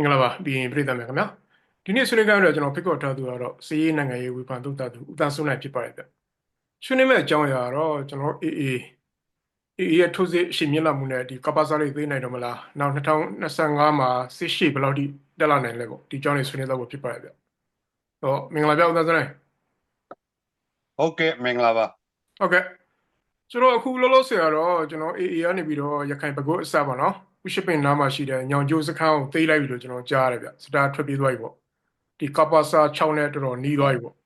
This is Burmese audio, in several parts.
င်္ဂလာပါပြီးရင်ပြည်သက်မယ်ခင်ဗျာဒီနေ့ဆွေးနွေးကြရတော့ကျွန်တော်ဖိတ်ခေါ်ထားသူကတော့စီးရေးနိုင်ငံရေးဝေဖန်သုတသူဦးသားစုနိုင်ဖြစ်ပါတယ်ဗျဆွေးနွေးမဲ့အကြောင်းအရာကတော့ကျွန်တော် AA AA ရဲ့ထိုးစစ်အရှိမြင့်လာမှုနဲ့ဒီကပ္ပစားလေးသိနိုင်တော့မလားနောက်2025မှာစစ်ရှိဘယ်လောက်ထိတက်လာနိုင်လဲပေါ့ဒီအကြောင်းလေးဆွေးနွေးတော့ဖို့ဖြစ်ပါတယ်ဗျတော့မင်္ဂလာဗျဦးသားစုနိုင်ဟုတ်ကဲ့မင်္ဂလာပါဟုတ်ကဲ့ကျွန်တော်အခုလောလောဆယ်ကတော့ကျွန်တော် AA ကနေပြီးတော့ရခိုင်ဘက်ကအစပါနော် ဥရှိပင်နားမှာရှိတဲ့ညောင်ကျိုးစခန်းကိုသိမ်းလိုက်ပြီလို့ကျွန်တော်ကြားရတယ်ဗျစတာထွက်ပြေးသွားပြီပေါ့ဒီကပ္ပစာ6နဲ့တော်တော်နီးသွားပြီပေါ့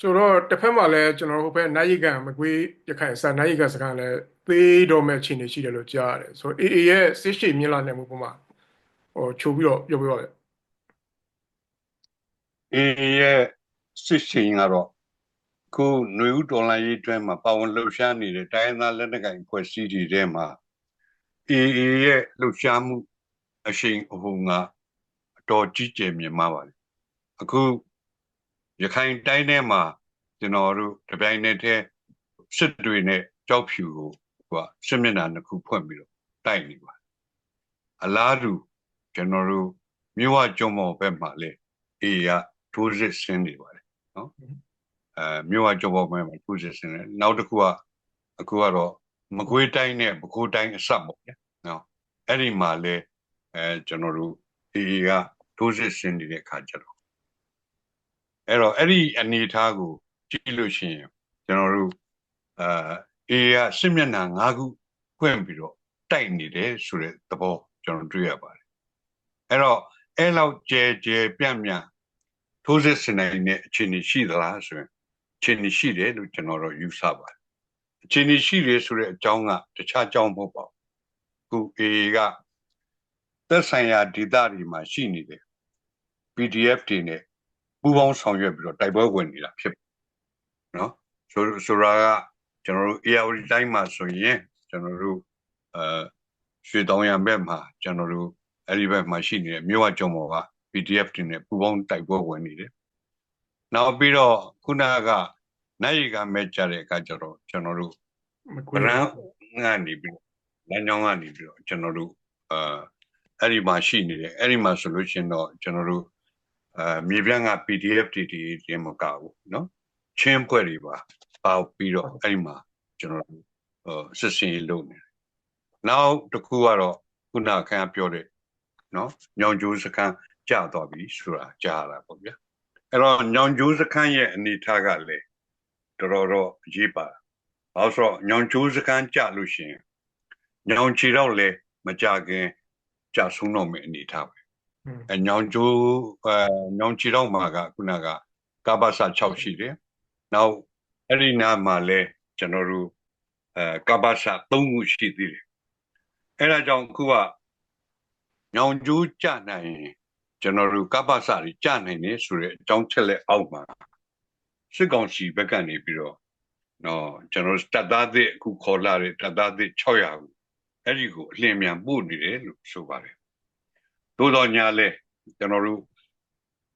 ဆိုတော့တစ်ဖက်မှာလည်းကျွန်တော်ဟိုဘက်နိုင်ရီကန်မကွေးရခိုင်အစနိုင်ရီကန်စခန်းလည်းသေးတော့မဲ့အခြေအနေရှိတယ်လို့ကြားရတယ်ဆိုတော့ AA ရဲ့စစ်ရှိမြင့်လာနိုင်မှုပုံမှာဟိုချိုးပြီးတော့ပြောပြပါဗျအေးရဲ့စစ်ရှင်ကတော့ခုຫນွေဦးတော်လိုင်းရေးအတွင်းမှာပါဝင်လှုပ်ရှားနေတဲ့တိုင်းရင်းသားလက်နက်ကိုင်ဖွဲ့စည်းတွေထဲမှာ အေးရဲ့လှုပ်ရှားမှုအရှိန်အဟုန်ကအတော်ကြီးကျယ်မြင့်မားပါလေအခုရခိုင်တိုင်းထဲမှာကျွန်တော်တို့တပြိုင်နက်တည်းစစ်တွေနဲ့ကြောက်ဖြူကိုဟိုကစစ်မျက်နှာတစ်ခုဖွင့်ပြီးတော့တိုက်နေပါအလားတူကျွန်တော်တို့မြို့ဝကျွန်းမော်ဘက်မှာလေအေးကထိုးစစ်ဆင်းနေပါတယ်နော်အဲမြို့ဝကျွန်းမော်ဘက်မှာထိုးစစ်ဆင်းနေနောက်တစ်ခုကအခုကတော့ မကွေးတိုင်းနဲ့ပဲခူးတိုင်းအစပ်ပေါ့ဗျာနော်အဲ့ဒီမှာလေအဲကျွန်တော်တို့အေးကထိုးစစ်ဆင်းနေတဲ့ခါကျတော့အဲ့တော့အဲ့ဒီအနေအထားကိုကြည့်လို့ရှိရင်ကျွန်တော်တို့အာအေးကစစ်မျက်နှာ၅ခုဖွင့်ပြီးတော့တိုက်နေတယ်ဆိုတဲ့သဘောကျွန်တော်တွေ့ရပါတယ်အဲ့တော့အဲ့လောက်ကြဲကြဲပြန့်ပြန့်ထိုးစစ်ဆင်နိုင်တဲ့အခြေအနေရှိသလားဆိုရင်အခြေအနေရှိတယ်လို့ကျွန်တော်တို့ယူဆပါတယ် အခြေအနေရှိတယ်ဆိုတဲ့အကြောင်းကတခြားအကြောင်းမဟုတ်ပါဘူးခုအေးကသက်ဆိုင်ရာဒေသတွေမှာရှိနေတယ် PDF တွေနဲ့ပူးပေါင်းဆောင်ရွက်ပြီးတော့တိုက်ပွဲဝင်နေတာဖြစ်နော်ဆိုဆိုတာကကျွန်တော်တို့ ARD တိုင်းမှာဆိုရင်ကျွန်တော်တို့အဲရွှေတောင်ရံဘက်မှာကျွန်တော်တို့အဲ့ဒီဘက်မှာရှိနေတဲ့မြို့ဝကျုံပေါ်က PDF တွေနဲ့ပူးပေါင်းတိုက်ပွဲဝင်နေတယ်နောက်ပြီးတော့ခုနက နိုင်ရီကမဲ့ကြတဲ့အခါကျတော့ကျွန်တော်တို့ မ ဗ ကွေး ရန်ကနေပြီးတော့လမ်းကြောင်းကနေပြီးတော့ကျွန်တော်တို့အာအဲ့ဒီမှာရှိနေတယ်အဲ့ဒီမှာဆိုလို့ရှိရင်တော့ကျွန်တော်တို့အာမြေပြန့်က PDF တွေတွေတင်မကဘူးเนาะချင်းဖွဲ့တွေပါပေါပြီးတော့အဲ့ဒီမှာကျွန်တော်တို့ဟိုစစ်စင်ရေးလုပ်နေတယ်နောက်တစ်ခုကတော့ခုနကခန့်ပြောတဲ့เนาะညောင်ကျိုးစခန်းကြာတော့ပြီဆိုတာကြားရတာပေါ့ဗျာအဲ့တော့ညောင်ကျိုးစခန်းရဲ့အနေထားကလည်း တော်တော်တော့အရေးပါ။အဲဆိုတော့ညောင်ကျိုးစကန်းကြလို့ရှိရင်ညောင်ချီတော့လေမကြခင်ကြဆုံးတော့မယ်အနေထားပဲอืม။အဲညောင်ကျိုးအဲညောင်ချီတော့မှာကခုနကကပ္ပစ6ရှိတယ်။နောက်အဲ့ဒီနားမှာလဲကျွန်တော်တို့အဲကပ္ပစ3ခုရှိသေးတယ်။အဲဒါကြောင့်ခုကညောင်ကျိုးကြနိုင်ရင်ကျွန်တော်တို့ကပ္ပစတွေကြနိုင်တယ်ဆိုတဲ့အကြောင်းချက်လက်အောက်မှာ စစ်ကောင်စီဘက်ကနေပြီးတော့နော်ကျွန်တော်တပ်သားသစ်အခုခေါ်လာတဲ့တပ်သားသစ်600ကိုအဲ့ဒီကိုအလင်းမြန်ပို့နေတယ်လို့ဆိုပါတယ်သို့တော်ညာလဲကျွန်တော်တို့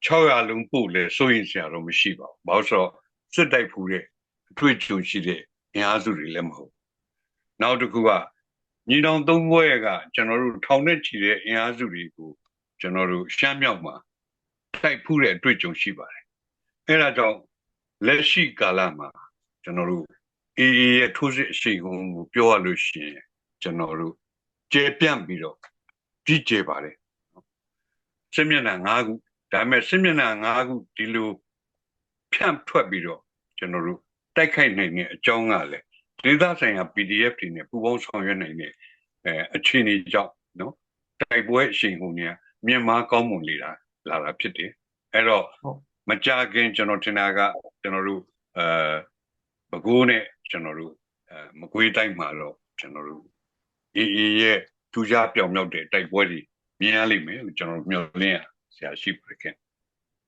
600လုံးပို့လဲစိုးရင်စရာတော့မရှိပါဘူးဘာလို့ဆိုတော့စစ်တိုက်ဖူးတဲ့အတွေ့အကြုံရှိတဲ့အင်အားစုတွေလည်းမဟုတ်နောက်တစ်ခုကညီတော်သုံးဘွဲကကျွန်တော်တို့ထောင်နဲ့ချီတဲ့အင်အားစုတွေကိုကျွန်တော်တို့ရှမ်းမြောက်မှာတိုက်ဖူးတဲ့အတွေ့အကြုံရှိပါတယ်အဲ့ဒါကြောင့် လက်ရှိကာလမှာကျွန်တော်တို့ AA ရဲ့ထိုးစစ်အရှိန်ကိုပြောရလို့ရှိရင်ကျွန်တော်တို့ကျေပြန့်ပြီးတော့ကြီးကျယ်ပါတယ်စစ်မျက်နှာ၅ခုဒါပေမဲ့စစ်မျက်နှာ၅ခုဒီလိုဖြန့်ထွက်ပြီးတော့ကျွန်တော်တို့တိုက်ခိုက်နိုင်တဲ့အကြောင်းကလည်းဒေသဆိုင်ရာ PDF တွေနဲ့ပူးပေါင်းဆောင်ရွက်နိုင်တဲ့အဲအခြေအနေကြောင့်နော်တိုက်ပွဲအရှိန်ဟုန်တွေကမြန်မာကောင်းမွန်နေတာလာတာဖြစ်တယ်အဲ့တော့မကြခင်ကျွန်တော်ထင်တာက ကျွန်တော်တို့အဲပဲခူးနဲ့ကျွန်တော်တို့အဲမကွေးတိုင်းမှာတော့ကျွန်တော်တို့အေးအေးရဲ့ထူးခြားပြောင်မြောက်တဲ့တိုက်ပွဲတွေမြင်ရလိမ့်မယ်လို့ကျွန်တော်မျှော်လင့်ရဆရာရှိပါတယ်ခင်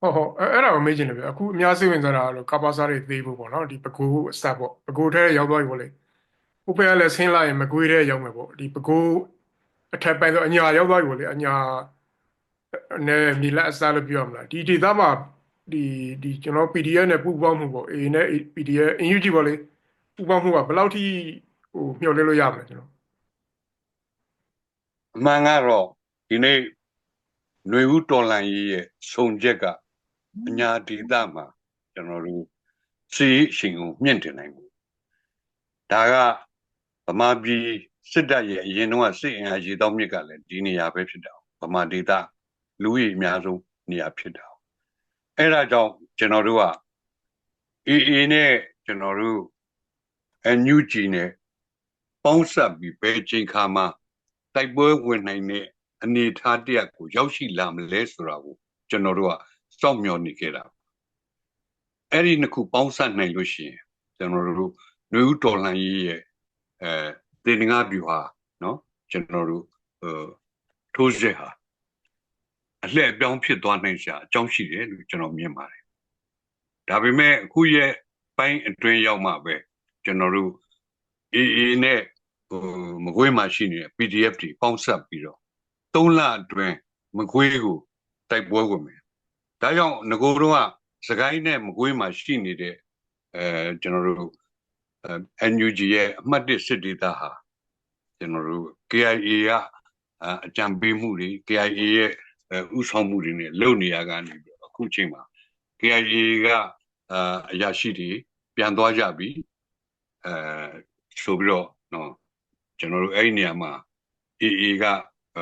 ဟုတ်ဟုတ်အဲ့အဲ့ဒါကိုမေးချင်တယ်ဗျအခုအများစိတ်ဝင်စားတာကတော့ကပ္ပစားတွေသေးဖို့ပေါ့နော်ဒီပကူအစပ်ပေါ့ပကူထဲရောက်သွားပြီပေါ့လေဥပ္ပယလည်းဆင်းလာရင်မကွေးထဲရောက်မယ်ပေါ့ဒီပကူအထက်ပိုင်းဆိုအညာရောက်သွားပြီပေါ့လေအညာနဲ့မြေလက်အစားလို့ပြောရမလားဒီဒေသမှာ ဒီဒီကျွန်တော် PDF နဲ့ပူပေါင်းမှုပေါ့ A နဲ့ PDF အင်ယူဂျီပေါ့လေပူပေါင်းမှုကဘယ်လောက်ထိဟိုမျှော်လင့်လို့ရမလဲကျွန်တော်အမှန်ကတော့ဒီနေ့ຫນွေဦးတော်လန်ရေးရဲ့ဆုံချက်ကအညာဒေသမှာကျွန်တော်တို့စီးရှင်ကိုမြင့်တင်နိုင်ဘူးဒါကဗမာပြည်စစ်တပ်ရဲ့အရင်တော့စစ်အင်အားရေတောင်းမြစ်ကလည်းဒီနေရာပဲဖြစ်တာဗမာဒေသလူကြီးအများဆုံးနေရာဖြစ်တာ အဲ့ဒါကြောင့်ကျွန်တော်တို့ကအေးအေးနဲ့ကျွန်တော်တို့အန်ယူဂျီနဲ့ပေါင်းစပ်ပြီးဘယ်ချိန်ခါမှတိုက်ပွဲဝင်နိုင်တဲ့အနေအထားတရက်ကိုရောက်ရှိလာမလဲဆိုတာကိုကျွန်တော်တို့ကစောင့်မျှော်နေခဲ့တာအဲ့ဒီနှစ်ခုပေါင်းစပ်နိုင်လို့ရှိရင်ကျွန်တော်တို့နှွေဦးတော်လှန်ရေးရဲ့အဲတေငါဗျူဟာเนาะကျွန်တော်တို့ဟိုထိုးစစ်ဟာ အလှည့်အပြောင်းဖြစ်သွားနိုင်ရှာအကြောင်းရှိတယ်လို့ကျွန်တော်မြင်ပါတယ်ဒါပေမဲ့အခုရဲ့ပိုင်းအတွင်းရောက်မှပဲကျွန်တော်တို့ AA နဲ့ဟိုမကွေးမှာရှိနေတဲ့ PDF တွေပေါင်းစပ်ပြီးတော့၃လအတွင်းမကွေးကိုတိုက်ပွဲဝင်မယ်ဒါကြောင့်ငကိုတော့ကစကိုင်းနဲ့မကွေးမှာရှိနေတဲ့အဲကျွန်တော်တို့ NUG ရဲ့အမှတ်၁စစ်ဒေသဟာကျွန်တော်တို့ KIA ကအကြံပေးမှုတွေ KIA ရဲ့ ဥဆောင်မှုတွေနဲ့လုပ်နေရကနေပြီးအခုချိန်မှာ KIA ကအအရာရှိတွေပြန်သွားကြပြီအဲဆိုပြီးတော့နော်ကျွန်တော်တို့အဲ့ဒီနေရာမှာ AA ကအ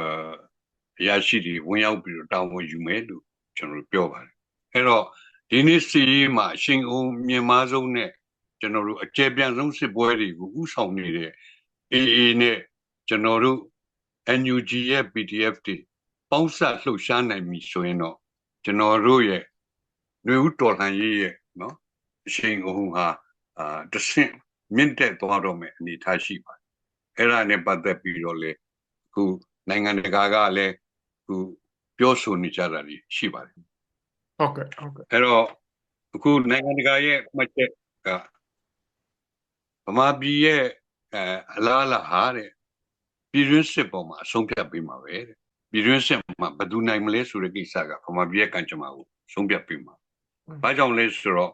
အရာရှိတွေဝင်ရောက်ပြီးတော့တာဝန်ယူမယ်လို့ကျွန်တော်တို့ပြောပါတယ်အဲ့တော့ဒီနေ့စီးမှာအရှင်အောင်မြန်မာဆုံးနဲ့ကျွန်တော်တို့အကျယ်ပြန့်ဆုံးစစ်ပွဲတွေကိုဥဆောင်နေတဲ့ AA နဲ့ကျွန်တော်တို့ NUG ရဲ့ PDF တွေ ပေါင်းစပ်လှုပ်ရှားနိုင်ပြီဆိုရင်တော့ကျွန်တော်တို့ရဲ့ຫນွေဦးတော်လှန်ရေးရဲ့နော်အရှင်အောင်ဟာအာတဆင့်မြင့်တက်သွားတော့မယ်အနေထားရှိပါတယ်အဲ့ဒါနဲ့ပတ်သက်ပြီးတော့လေအခုနိုင်ငံတကာကလည်းအခုပြောဆိုနေကြတာရှိပါတယ်ဟုတ်ကဲ့ဟုတ်ကဲ့အဲ့တော့အခုနိုင်ငံတကာရဲ့မှတ်ချက်ကဗမာပြည်ရဲ့အဲအလားအလာဟာတဲ့ပြည်တွင်းစစ်ပေါ်မှာအဆုံးဖြတ်ပေးမှာပဲတဲ့ ပြည်တွင်းစစ်မှာဘယ်သူနိုင်မလဲဆိုတဲ့ကိစ္စကဗမာပြည်ရဲ့ကံကြမ္မာကိုဆုံးဖြတ်ပေးမှာ။ဘာကြောင့်လဲဆိုတော့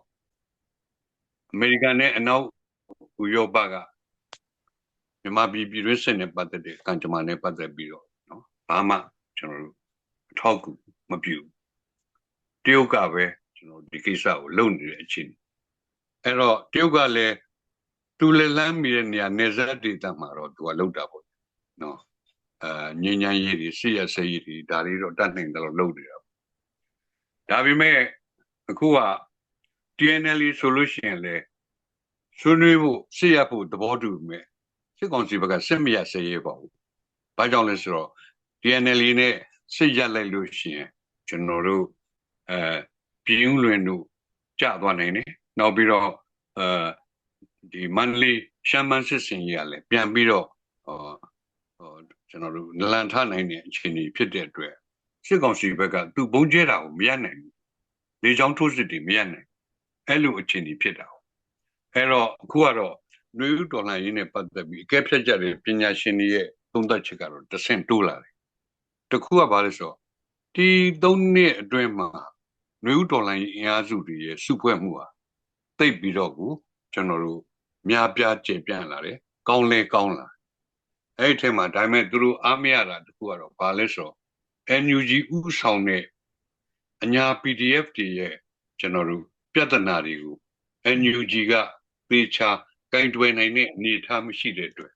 အမေရိကန်နဲ့အနောက်ဥရောပကမြန်မာပြည်ပြည်တွင်းစစ်နဲ့ပတ်သက်တဲ့ကံကြမ္မာနဲ့ပတ်သက်ပြီးတော့နော်ဘာမှကျွန်တော်တို့အထောက်အကူမပြုတရုတ်ကပဲကျွန်တော်ဒီကိစ္စကိုလုပ်နေတဲ့အချင်းအဲ့တော့တရုတ်ကလည်းသူလည်းလမ်းမိတဲ့နေရာနေဆက်ဒေသမှာတော့သူကလောက်တာပေါ့နော် အာညဉ့်ညမ်းရေးတွေစစ်ရစရေးတွေဒါတွေတော့တတ်နိုင်တယ်လို့လုပ်နေတာဒါပေမဲ့အခုက TNL ဆိုလို့ရှိရင်လေဆွေးနွေးဖို့စစ်ရဖို့သဘောတူမယ်စစ်ကောင်စီဘက်ကစစ်မရစရေးပေါ့။ဘာကြောင့်လဲဆိုတော့ TNL နဲ့စစ်ရလိုက်လို့ရှိရင်ကျွန်တော်တို့အဲပြည်ဦးလွင်တို့ကြာသွားနိုင်တယ်။နောက်ပြီးတော့အဲဒီမန္တလေးရှမ်းမန်းစစ်စင်ကြီးကလည်းပြန်ပြီးတော့ဟောဟော ကျွန်တော်တို့နလန်ထနိုင်တဲ့အခြေအနေဖြစ်တဲ့အတွက်စစ်ကောင်စီဘက်ကသူ့ဘုံကျဲတာကိုမရနိုင်ဘူး။လေချောင်းထိုးစစ်တွေမရနိုင်။အဲ့လိုအခြေအနေဖြစ်တာ။အဲ့တော့အခုကတော့နှွေဦးတော်လှန်ရေးနဲ့ပတ်သက်ပြီးအကဲဖြတ်ကြတဲ့ပညာရှင်တွေရဲ့သုံးသပ်ချက်ကတော့တဆင့်တိုးလာတယ်။တခုကဘာလဲဆိုတော့ဒီသုံးနှစ်အတွင်းမှာနှွေဦးတော်လှန်ရေးအင်အားစုတွေရဲ့စုဖွဲ့မှုဟာတိတ်ပြီးတော့ကိုကျွန်တော်တို့များပြားကျေပြန့်လာတယ်။ကောင်းလဲကောင်းလာ။ အဲ့ဒီထဲမှာဒါပေမဲ့သူတို့အားမရတာတခုကတော့ဘာလဲဆိုတော့ NUG ဥဆောင်တဲ့အညာ PDF တွေရဲ့ကျွန်တော်တို့ပြဿနာတွေကို NUG ကသေချာကင်တွယ်နိုင်တဲ့အနေအထားမရှိတဲ့အတွက်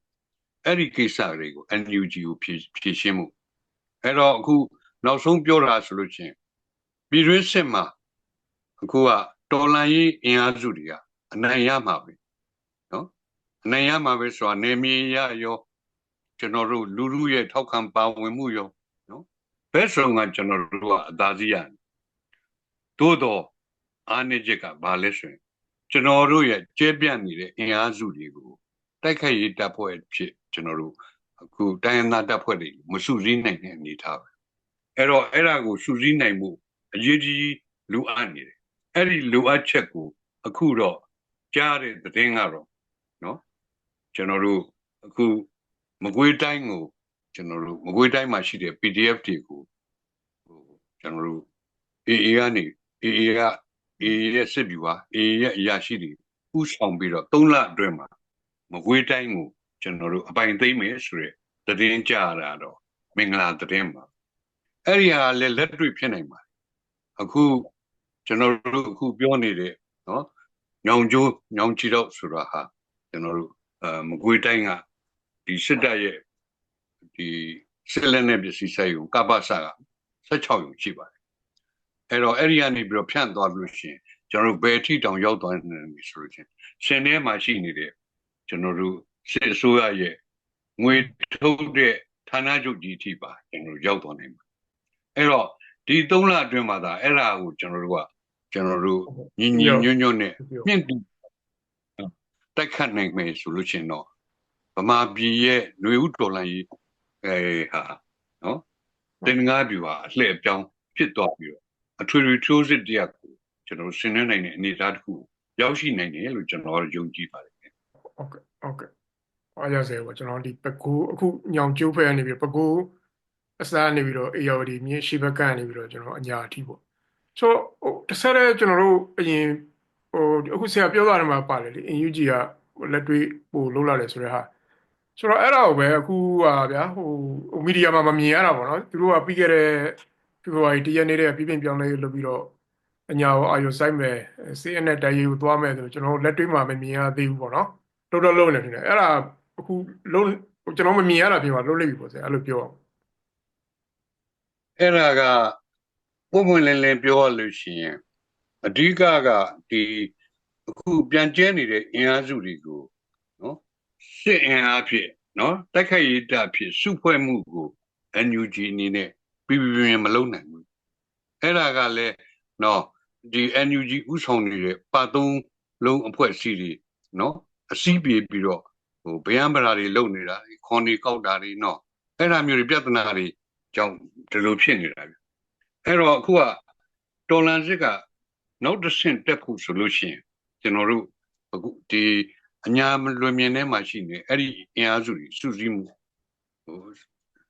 အဲ့ဒီကိစ္စတွေကို NUG ကိုဖြည့်ဖြည့်ရှင်းမှုအဲ့တော့အခုနောက်ဆုံးပြောတာဆိုလို့ချင်းပြည်တွင်းစစ်မှာအခုကတော်လန်ရေးအင်အားစုတွေကအနိုင်ရမှာပဲနော်အနိုင်ရမှာပဲဆိုတာနေမြေရရော ကျွန်တော်တို့လူလူရဲ့ထောက်ခံပါဝင်မှုရောနော်ဘယ်ဆောင်ကကျွန်တော်တို့ကအသာစီးရသို့တော့အာနေချက်ကဘာလဲဆိုရင်ကျွန်တော်တို့ရဲ့ကျဲပြန့်နေတဲ့အင်အားစုတွေကိုတိုက်ခိုက်ရေးတပ်ဖွဲ့ဖြစ်ကျွန်တော်တို့အခုတိုင်းရင်းသားတပ်ဖွဲ့တွေမစုစည်းနိုင်တဲ့အနေအထားပဲအဲ့တော့အဲ့ဒါကိုစုစည်းနိုင်မှုအရေးကြီးလိုအပ်နေတယ်အဲ့ဒီလိုအပ်ချက်ကိုအခုတော့ကြားတဲ့သတင်းကတော့နော်ကျွန်တော်တို့အခု မကွေးတိုင်းကိုကျွန်တော်တို့မကွေးတိုင်းမှာရှိတဲ့ PDF တွေကိုဟိုကျွန်တော်တို့ AA ကနေ AA ကအေရဲ့စစ်ဗျူဟာအေရဲ့အရာရှိတွေဥဆောင်ပြီးတော့၃လအတွင်းမှာမကွေးတိုင်းကိုကျွန်တော်တို့အပိုင်သိမ်းမယ်ဆိုရယ်တည်င်းကြတာတော့မင်္ဂလာတည်င်းပါအဲ့ဒီဟာလည်းလက်တွေ့ဖြစ်နိုင်ပါတယ်အခုကျွန်တော်တို့အခုပြောနေတဲ့နော်ညောင်ကျိုးညောင်ချီတော့ဆိုတာဟာကျွန်တော်တို့အဲမကွေးတိုင်းက ဒီစစ်တပ်ရဲ့ဒီစစ်လက်နဲ့ပစ္စည်းဆိုင်ကိုကပ္ပစက16ရုံရှိပါတယ်အဲ့တော့အဲ့ဒီကနေပြီးတော့ဖြန့်သွားလို့ရှိရင်ကျွန်တော်တို့ဘယ်ထိတောင်ရောက်သွားနိုင်ပြီဆိုလို့ချင်းရှင်ထဲမှာရှိနေတဲ့ကျွန်တော်တို့စစ်အစိုးရရဲ့ငွေထုတ်တဲ့ဌာနချုပ်ကြီးထိပါကျွန်တော်တို့ရောက်သွားနိုင်ပါအဲ့တော့ဒီ3လအတွင်းမှာသာအဲ့ဒါကိုကျွန်တော်တို့ကကျွန်တော်တို့ညီညီညွတ်ညွတ်နဲ့မြင့်တူတိုက်ခတ်နိုင်မယ်ဆိုလို့ချင်းတော့ ဗမာပြည်ရဲ့ຫນွေဥတော်လှန်ရေးအဲဟာနော်တင်ငါပြူဟာအလှည့်အပြောင်းဖြစ်သွားပြီးတော့အထွေထွေထိုးစစ်တရားကိုကျွန်တော်ဆင်နွှဲနိုင်တဲ့အနေအထားတစ်ခုရောက်ရှိနိုင်တယ်လို့ကျွန်တော်ယုံကြည်ပါတယ်ဟုတ်ကဲ့ဟုတ်ကဲ့အားရစေပေါ့ကျွန်တော်ဒီပကူအခုညောင်ကျိုးဖက်ကနေပြီးပကူအစားနေပြီးတော့အေယော်ဒီမြင်းရှိဘက်ကနေပြီးတော့ကျွန်တော်အညာအထိပေါ့ဆိုဟိုတစ်ဆက်တည်းကျွန်တော်တို့အရင်ဟိုအခုဆရာပြောသွားတယ်မှာပါတယ်လေ UNG ကလက်တွေ့ပို့လုံးလာတယ်ဆိုတဲ့ဟာ ဆိုတော့အဲ့ဒါကိုပဲအခုဟာဗျာဟိုမီဒီယာမှာမမြင်ရတာပေါ့နော်သူတို့ကပြီးခဲ့တဲ့ဖေဖော်ဝါရီတရက်နေ့တည်းပြည်ပြင်ပြောင်းလဲလုပ်ပြီးတော့အညာကိုအာရုံစိုက်မယ်စေအနဲ့တရေးကိုသွားမယ်ဆိုကျွန်တော်တို့လက်တွေ့မှာမမြင်ရသေးဘူးပေါ့နော်တော်တော်လုံးနေတယ်အဲ့ဒါအခုလုံးကျွန်တော်မမြင်ရတာပြင်ပါလုံးလိုက်ပြီပေါ့ဆရာအဲ့လိုပြောအောင်အဲ့ဒါကပုံမှန်လင်းလင်းပြောရလို့ရှိရင်အဓိကကဒီအခုပြန်ကျဲနေတဲ့အင်အားစုတွေကိုနော် စစ်အင်အားဖြစ်နော်တိုက်ခိုက်ရေးတပ်ဖြစ်စုဖွဲ့မှုကို NUG အနေနဲ့ပြည်ပြင်းမလုပ်နိုင်ဘူးအဲ့ဒါကလည်းနော်ဒီ NUG ဥဆောင်နေတဲ့ပါသုံးလုံးအဖွဲ့အစည်းတွေနော်အစည်းပြေပြီးတော့ဟိုဗျံပရာတွေလုံနေတာခွန်တွေကောက်တာတွေနော်အဲ့ဒါမျိုးတွေပြဿနာတွေကြောင့်ဒီလိုဖြစ်နေတာဗျအဲ့တော့အခုကတော်လန်စစ်ကနောက်တစ်ဆင့်တက်ဖို့ဆိုလို့ရှိရင်ကျွန်တော်တို့အခုဒီ အညာလွင်မြင်ထဲမှာရှိနေအဲ့ဒီအင်အားစုတွေစုစည်းမှုဟို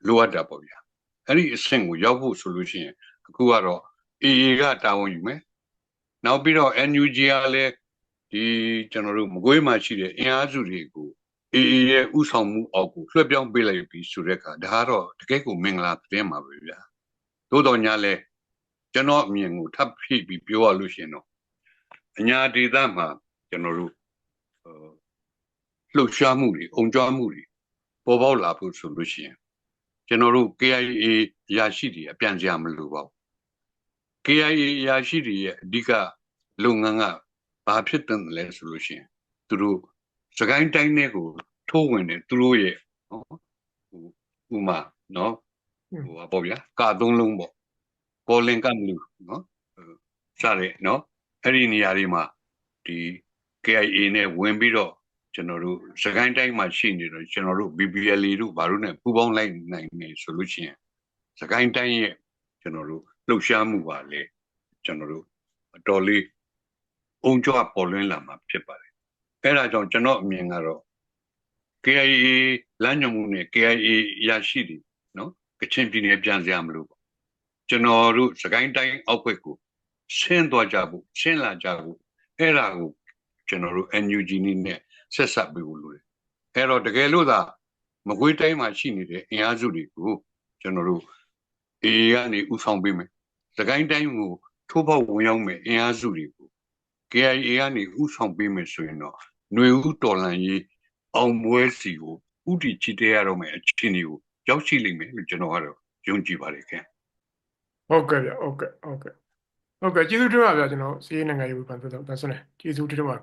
လိုအပ်တာပေါ့ဗျာအဲ့ဒီအဆင့်ကိုရောက်ဖို့ဆိုလို့ရှိရင်အခုကတော့ AA ကတာဝန်ယူမယ်နောက်ပြီးတော့ NUG ကလည်းဒီကျွန်တော်တို့မကွေးမှာရှိတဲ့အင်အားစုတွေကို AA ရဲ့ဥဆောင်မှုအောက်ကိုလွှဲပြောင်းပေးလိုက်ပြီးဆိုတဲ့အခါဒါကတော့တကယ့်ကိုမင်္ဂလာသတင်းပါပဲဗျာသို့တော်ညာလဲကျွန်တော်အမြင်ကိုထပ်ဖြည့်ပြီးပြောရလို့ရှိရင်တော့အညာဒေသမှာကျွန်တော်တို့ လှုပ်ရှားမှုတွေအုံကြွားမှုတွေပေါ်ပေါက်လာဖို့ဆိုလို့ရှိရင်ကျွန်တော်တို့ KIA ရာရှိတွေအပြန်ကြမလို့ပါဘူး KIA ရာရှိတွေရဲ့အဓိကလုပ်ငန်းကဘာဖြစ်တယ်လဲဆိုလို့ရှိရင်သူတို့စကိုင်းတိုင်းနဲ့ကိုထိုးဝင်တယ်သူတို့ရဲ့နော်ဟိုဥမာနော်ဟိုပါပေါ့ဗျာကာသုံးလုံးပေါ့ကောလင်ကမ်လူနော်စတဲ့နော်အဲ့ဒီနေရာတွေမှာဒီ KIA နဲ့ဝင်ပြီးတော့ ကျွန်တော်တို့စကိုင်းတိုင်းမှာရှိနေတော့ကျွန်တော်တို့ BBL တို့ဘာလို့ ਨੇ ပူပေါင်းလိုက်နိုင်နေဆိုလို့ရှိရင်စကိုင်းတိုင်းရဲ့ကျွန်တော်တို့လှုပ်ရှားမှုပါလေကျွန်တော်တို့အတော်လေးအုံကြွပေါ်လွင်လာမှာဖြစ်ပါတယ်အဲ့ဒါကြောင့်ကျွန်တော်အမြင်ကတော့ KIA လမ်းညွှန်မှုနဲ့ KIA ရရှိတယ်နော်ကချင်ပြည်နယ်ပြန်စရာမလိုပါကျွန်တော်တို့စကိုင်းတိုင်းအောက်ဘက်ကိုဆင်းသွားကြဖို့ဆင်းလာကြဖို့အဲ့ဒါကိုကျွန်တော်တို့ NUG နဲ့ ဆက်ဆက်ပေးဖို့လိုတယ်အဲ့တော့တကယ်လို့သာမကွေးတိုင်းမှာရှိနေတဲ့အင်အားစုတွေကိုကျွန်တော်တို့ AA ကနေဥဆောင်ပေးမယ်စကိုင်းတိုင်းကိုထိုးပေါက်ဝင်ရောက်မယ်အင်အားစုတွေကို KIA ကနေဥဆောင်ပေးမယ်ဆိုရင်တော့ຫນွေဦးတော်လန်ရေးအောင်ပွဲစီကိုဥတီချီတဲရတော့မယ်အခြေအနေကိုရောက်ရှိလိမ့်မယ်လို့ကျွန်တော်ကတော့ယုံကြည်ပါတယ်ခင်ဟုတ်ကဲ့ဗျဟုတ်ကဲ့ဟုတ်ကဲ့ဟုတ်ကဲ့ကျေးဇူးတင်ပါဗျာကျွန်တော်စီးရေးနိုင်ငံရေးဝန်ဖန်သက်တော့ဒါဆိုနေကျေးဇူးတင်ပါ